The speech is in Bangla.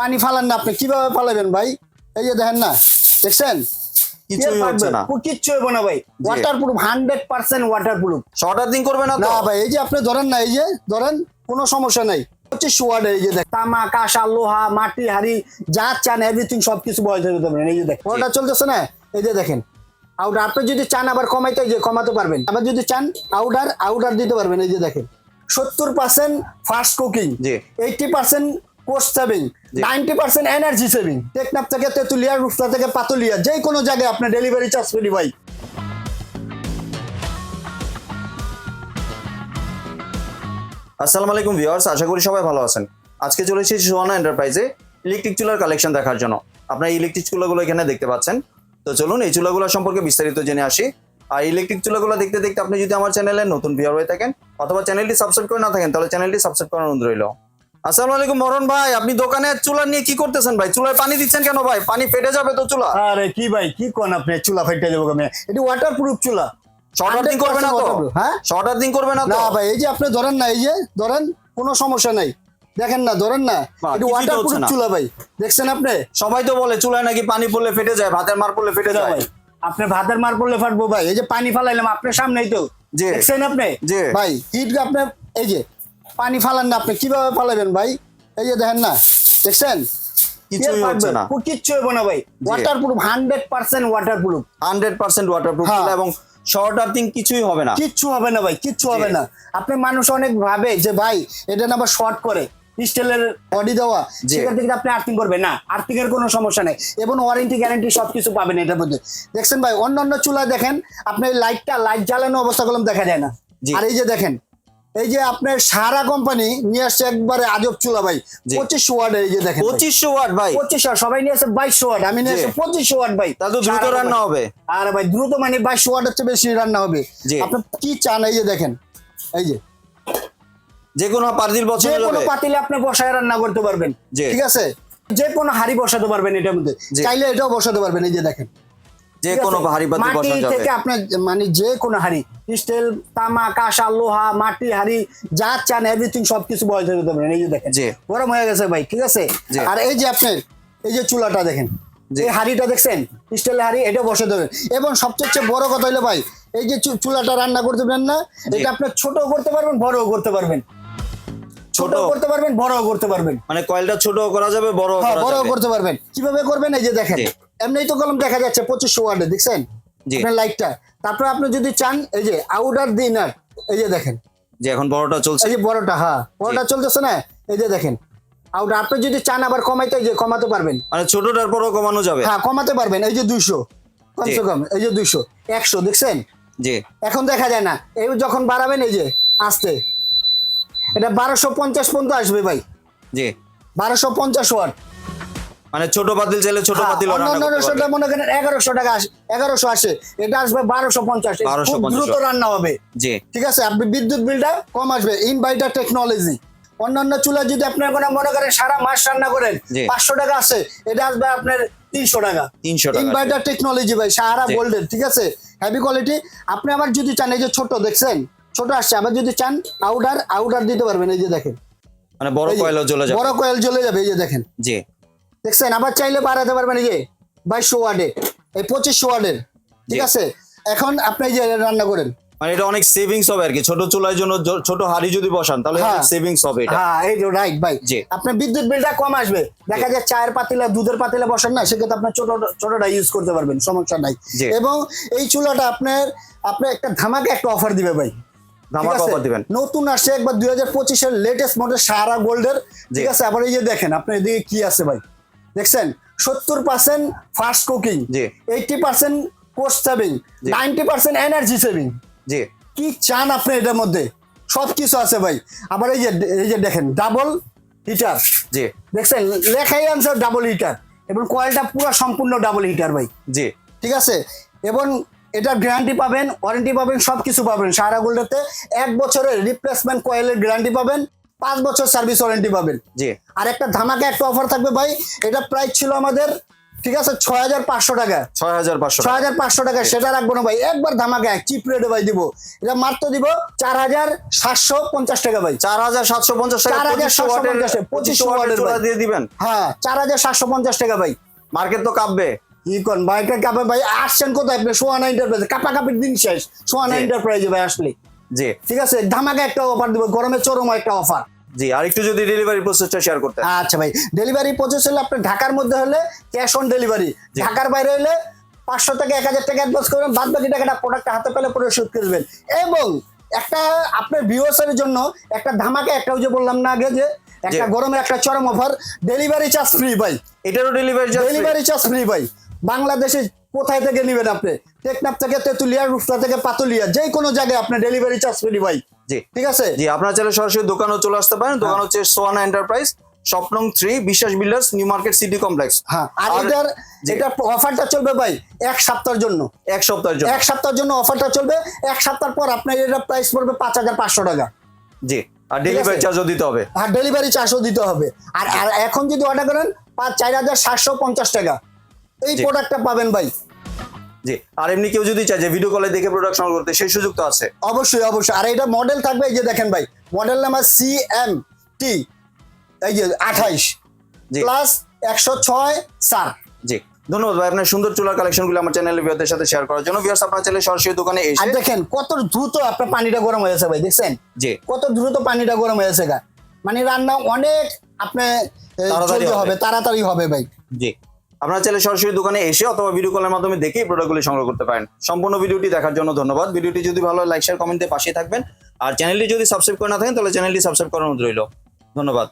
পানি ফালান না আপনি কীভাবে ফালাবেন ভাই? এই যে দেখেন না দেখছেন? কিচ্ছু হবে না ভাই। ওয়াটার প্রুফ হান্ড্রেড পার্সেন্ট করবে না না ভাই এই যে আপনি ধরেন না এই যে ধরেন কোনো সমস্যা নাই। হচ্ছে সোয়াড এই যে দেখ তামা কাঁসা লোহা মাটি হাড়ি যা চান এভরিথিং সবকিছু বয়স হয়ে এই যে দেখ ওটা চলতেছে না। এই যে দেখেন আউটার আপনি যদি চান আবার কমাইতে যে কমাতে পারবেন। আবার যদি চান আউটার আউটার দিতে পারবেন। এই যে দেখেন সত্তর percent fast cooking. Eighty percent cost saving ninety percent energy saving Teknaf থেকে তেতুলিয়া রুফটা থেকে পাতুলিয়া যে কোনো জায়গায় আপনার ডেলিভারি চার্জ ফ্রি ভাই। আসসালামু আলাইকুম ভিউয়ার্স আশা করি সবাই ভালো আছেন। আজকে চলে এসেছি সোহানা এন্টারপ্রাইজে ইলেকট্রিক চুলার কালেকশন দেখার জন্য। আপনার ইলেকট্রিক চুলাগুলো এখানে দেখতে পাচ্ছেন। তো চলুন এই চুলাগুলো সম্পর্কে বিস্তারিত জেনে আসি। আর ইলেকট্রিক চুলাগুলো দেখতে দেখতে আপনি যদি আমার চ্যানেলে নতুন ভিউয়ার হয়ে থাকেন অথবা চ্যানেলটি সাবস্ক্রাইব করে না থাকেন তাহলে চ্যানেলটি সাবস্ক্রাইব করার অনুরোধ রইল। আসসালামু আলাইকুম মরণ ভাই। আপনি দোকানে চুলা নিয়ে কি করতেছেন ভাই? চুলায় পানি দিচ্ছেন কেন ভাই? পানি ফেটে যাবে তো চুলা? আরে কি ভাই কি কোন আপনি চুলা ফাইটে যাব আমি এটি ওয়াটার প্রুফ চুলা। শর্ট আর্থিং করবে না তো? হ্যাঁ? শর্ট আর্থিং করবে না তো? না ভাই এই যে আপনি ধরেন না এই যে ধরেন কোনো সমস্যা নাই। দেখেন না ধরেন না এটি ওয়াটার প্রুফ চুলা ভাই। দেখছেন আপনি? সবাই তো বলে চুলায় নাকি পানি পড়লে ফেটে যায় ভাতের মার পড়লে ফেটে যায়। ভাই আপনি ভাতের মার পড়লে ফাটবো ভাই। এই যে পানি ফালাইলাম আপনার সামনেই তো। দেখছেন আপনি। ভাই হিট আপনি এই যে পানি ফালান না আপনি কীভাবে ফালাবেন ভাই? এই যে দেখেন না দেখছেন? কিছুই হচ্ছে না। কিচ্ছু হবে না ভাই। Water hundred percent water hundred percent waterproof হ্যাঁ। এবং শর্ট আর্থিং কিছুই হবে না। কিচ্ছু হবে না ভাই কিচ্ছু হবে না। আপনি মানুষ অনেক ভাবে যে ভাই এটা না আবার শর্ট করে স্টিলের বডি দেওয়া। সেখান থেকে আপনি আর্থিং করবেন না। আর্থিং এর কোনো সমস্যা নেই। এবং ওয়ারেন্টি গ্যারান্টি সবকিছু পাবেন এটার মধ্যে। দেখছেন ভাই অন্যান্য চুলা দেখেন আপনি লাইটটা লাইট জ্বালানো অবস্থা কলম দেখা যায় না। আর এই যে দেখেন এই যে আপনার সারা কোম্পানি নিয়ে আসছে একবারে আজব চুলা ভাই। জি। পঁচিশ ওয়ার্ড এই যে দেখেন পঁচিশশো ওয়াট ভাই। পঁচিশ ওয়াট সবাই নিয়ে আসছে বাইশশো ওয়াট আমি নিয়ে। আসছি পঁচিশশো ওয়াট ভাই। তা তো দ্রুত রান্না হবে। আর ভাই দ্রুত মানে বাইশ ওয়াট হচ্ছে বেশি রান্না হবে। জি। আপনি কি চান এই যে দেখেন এই যে। যে কোনো যে বছর কোনো পাতিলে আপনি বসায় রান্না করতে পারবেন। ঠিক আছে? যে কোনো হাড়ি বসাতে পারবেন এটার মধ্যে। চাইলে এটাও বসাতে পারবেন এই যে দেখেন। যে কোনো হাড়ি পাতি বসানো যাবে। থেকে আপনার মানে যে কোনো হাড়ি স্টিল তামা কাঁসা লোহা মাটি হাড়ি যা চান এভরিথিং সবকিছু বয়স হয়ে যেতে পারেন এই যে দেখেন। গরম হয়ে গেছে ভাই ঠিক আছে? আর এই যে আপনার এই যে চুলাটা দেখেন। এই হাড়িটা দেখছেন? স্টিলের হাড়ি এটা বসে দেবেন এবং সবচেয়ে বড় কথা হলো ভাই এই যে চুলাটা রান্না করতে পারেন না এটা আপনি ছোট করতে পারবেন বড়ও করতে পারবেন। ছোট? করতে পারবেন বড়ও করতে পারবেন। মানে কয়েলটা ছোট করা যাবে বড় হ্যাঁ বড় করতে পারবেন। কীভাবে করবেন? এই যে দেখেন। এমনি তো কলম দেখা যাচ্ছে পঁচিশশো ওয়ার্ডে দেখছেন। আপনার লাইটটা। তারপর আপনি যদি চান এই যে আউটার দিনার এই যে দেখেন। যে এখন বড়টা চলছে? এই যে বড়টা হ্যাঁ বড়টা চলতেছে না? এই যে দেখেন আউটার আপনি যদি চান আবার কমাইতে এই যে কমাতে পারবেন। মানে ছোটটার পরও কমানো যাবে? হ্যাঁ কমাতে পারবেন এই যে দুইশো। কমসে কম এই যে দুইশো একশো দেখছেন? জি। এখন দেখা যায় না এই যখন বাড়াবেন এই যে আসতে। এটা বারোশো পঞ্চাশ পর্যন্ত আসবে ভাই। জি। বারোশো পঞ্চাশ ওয়াট মানে ছোট পাতিল চাইলে ছোট হ্যাঁ, পাতিল অন্যান্য মনে করেন এগারোশো টাকা এগারোশো আসে এটা আসবে বারোশো পঞ্চাশ। 1250 খুব দ্রুত রান্না হবে। জি। ঠিক আছে আপনি বিদ্যুৎ বিলটা কম আসবে। ইনভার্টার টেকনোলজি অন্যান্য চুলা যদি আপনার কোনো মনে করেন সারা মাস রান্না করেন পাঁচশো টাকা আসে এটা আসবে আপনার তিনশো টাকা। তিনশো টাকা ইনভার্টার টেকনোলজি ভাই সাহারা জি। গোল্ডের ঠিক আছে? হেভি কোয়ালিটি আপনি আবার যদি চান এই যে ছোট দেখছেন? ছোট আসছে আবার যদি চান আউডার আউটার দিতে পারবেন এই যে দেখেন। মানে বড় কয়েল চলে যাবে। বড় কয়েল জ্বলে যাবে এই যে দেখেন। জি। দেখছেন? আবার চাইলে বাড়াতে পারবেন এই যে বাইশশো ওয়ার্ডে এই পঁচিশশো ওয়ার্ডের ঠিক আছে? এখন আপনি যে রান্না করেন। মানে এটা অনেক সেভিংস হবে আর কি। ছোট চুলার জন্য ছোট হাড়ি যদি বসান তাহলে হ্যাঁ। সেভিংস হবে এটা। হ্যাঁ এই যে রাইট ভাই। জি। আপনার বিদ্যুৎ বিলটা কম আসবে। দেখা যায় চায়ের পাতিলা দুধের পাতিলা বসান না সেক্ষেত্রে আপনার ছোট ছোটটা ইউজ করতে পারবেন সমস্যা নাই। এবং এই চুলাটা আপনার আপনার একটা ধামাকে একটা অফার দিবে ভাই। ধামাকা offer দিবেন। নতুন আসছে একবার দুই হাজার পঁচিশের লেটেস্ট মডেল সারা গোল্ডের। ঠিক আছে? আবার এই যে দেখেন আপনার এদিকে কি আছে ভাই? দেখছেন? সত্তর পার্সেন্ট ফাস্ট কুকিং জি। Eighty percent cost saving. Ninety percent energy saving জি। কি চান আপনি এটার মধ্যে? সব কিছু আছে ভাই। আবার এই যে এই যে দেখেন ডাবল হিটার জি। দেখছেন? লেখাই আনসার ডাবল হিটার এবং কয়েলটা পুরো সম্পূর্ণ ডাবল হিটার ভাই। জি। ঠিক আছে? এবং এটার গ্যারান্টি পাবেন ওয়ারেন্টি পাবেন সব কিছু পাবেন। সারা গোল্ডেতে এক বছরের রিপ্লেসমেন্ট কয়েলের গ্যারান্টি পাবেন। পাঁচ বছর সার্ভিস ওয়ারেন্টি পাবেন। জি। আর একটা ধামাকা একটা অফার থাকবে ভাই এটা প্রাইস ছিল আমাদের ঠিক আছে ছয় হাজার পাঁচশো টাকা। ছয় হাজার পাঁচশো ছয় হাজার পাঁচশো টাকা সেটা রাখব না ভাই একবার ধামাকা চিপ রেটে ভাই দিব। এটা মাত্র দিব চার হাজার সাতশো পঞ্চাশ টাকা ভাই। চার হাজার সাতশো পঞ্চাশ টাকা 4750 পঁচিশশো ওয়াটের পঞ্চাশ, পঁচিশশো ওয়াটের দিয়ে দিবেন। হ্যাঁ চার হাজার সাতশো পঞ্চাশ টাকা ভাই। মার্কেট তো কাঁপবে। কি কোন ভাইটা কাপে ভাই আসছেন কোথায়? আপনি সোয়ানা এন্টারপ্রাইজ কাপা কাপির দিন শেষ। সোয়ানা। এন্টারপ্রাইজে ভাই আসলে। জি। ঠিক আছে ধামাকা একটা অফার দিব গরমের চরম একটা অফার জি আর একটু যদি ডেলিভারি প্রসেসটা শেয়ার করতে। আচ্ছা ভাই ডেলিভারি প্রসেস হলে আপনার ঢাকার মধ্যে হলে ক্যাশ অন ডেলিভারি। ঢাকার বাইরে হলে পাঁচশো থেকে এক হাজার টাকা অ্যাডভান্স করবেন বাদ বাকি টাকাটা প্রোডাক্টটা হাতে পেলে পরিশোধ করবেন এবং একটা আপনার ভিউয়ার্সের জন্য একটা ধামাকা একটা ওই যে বললাম না আগে যে একটা। গরমের একটা চরম অফার ডেলিভারি চার্জ ফ্রি ভাই। এটারও ডেলিভারি ডেলিভারি চার্জ ফ্রি ভাই। বাংলাদেশে কোথায় থেকে নেবেন আপনি? টেকনাফ থেকে তেতুলিয়া রুফলা থেকে পাতুলিয়া যে কোনো জায়গায় আপনি ডেলিভারি চার্জ ফ্রি ভাই। জি। ঠিক আছে? জি আপনারা চাইলে সরাসরি দোকানেও চলে আসতে পারেন। দোকান হ্যাঁ। হচ্ছে সোয়ানা enterprise স্বপ্নং three Biswas builders new market city complex. হ্যাঁ আর এটার। এটা অফারটা চলবে ভাই এক সপ্তাহের জন্য। এক সপ্তাহের জন্য। এক সপ্তাহের জন্য অফারটা চলবে। এক সপ্তাহ পর আপনার এটা প্রাইস পড়বে পাঁচ হাজার পাঁচশো টাকা। জি আর ডেলিভারি। চার্জও দিতে হবে। আর ডেলিভারি চার্জও দিতে হবে। আর আর এখন যদি অর্ডার করেন পাঁচ চার হাজার সাতশো পঞ্চাশ টাকা। এই। প্রোডাক্টটা পাবেন ভাই। জি আর এমনি কেউ যদি চায় যে ভিডিও কলে দেখে প্রোডাক্ট সংগ্রহ করতে সেই সুযোগ তো আছে। অবশ্যই অবশ্যই। আর এটা মডেল থাকবে এই যে দেখেন ভাই model number C M T এই যে আঠাইশ। জি। প্লাস একশো ছয় সার জি। ধন্যবাদ ভাই আপনার সুন্দর চুলার কালেকশনগুলো আমার চ্যানেলে ভিউয়ারদের সাথে শেয়ার করার জন্য। ভিউয়ার্স আপনার চ্যানেলে সরাসরি দোকানে আর এসে দেখেন কত দ্রুত আপনার পানিটা গরম হয়ে হয়েছে ভাই দেখছেন? জি। কত দ্রুত পানিটা গরম হয়েছে গা। মানে রান্না অনেক আপনি। হবে তাড়াতাড়ি হবে ভাই। জি। আপনারা চাইলে সরাসরি দোকানে এসে অথবা ভিডিও কলের মাধ্যমে দেখেই প্রোডাক্টগুলি সংগ্রহ করতে পারেন। সম্পূর্ণ ভিডিওটি দেখার জন্য ধন্যবাদ। ভিডিওটি যদি ভালো লাইক শেয়ার কমেন্টে পাশে থাকবেন। আর চ্যানেলটি যদি সাবস্ক্রাইব করে না থাকেন, তাহলে চ্যানেলটি সাবস্ক্রাইব করার অনুরোধ রইল। ধন্যবাদ।